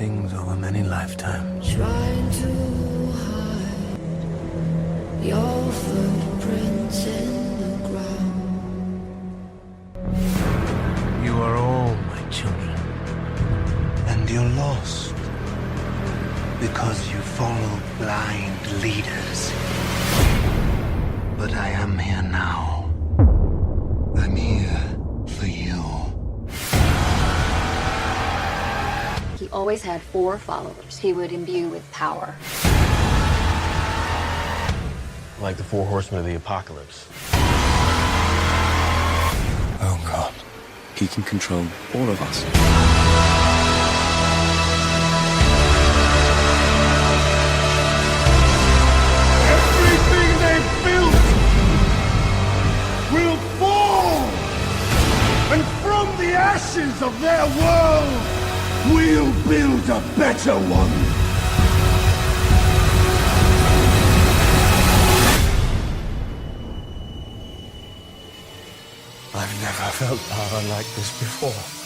things over many lifetimes. Trying to hide your footprints in the ground. You are all my children. And you're lost. Because you follow blind leaders. But I am here now. Always had four followers he would imbue with power. Like the four horsemen of the apocalypse. Oh, God. He can control all of us. Everything they built will fall! And from the ashes of their world, we'll build a better one! I've never felt power like this before.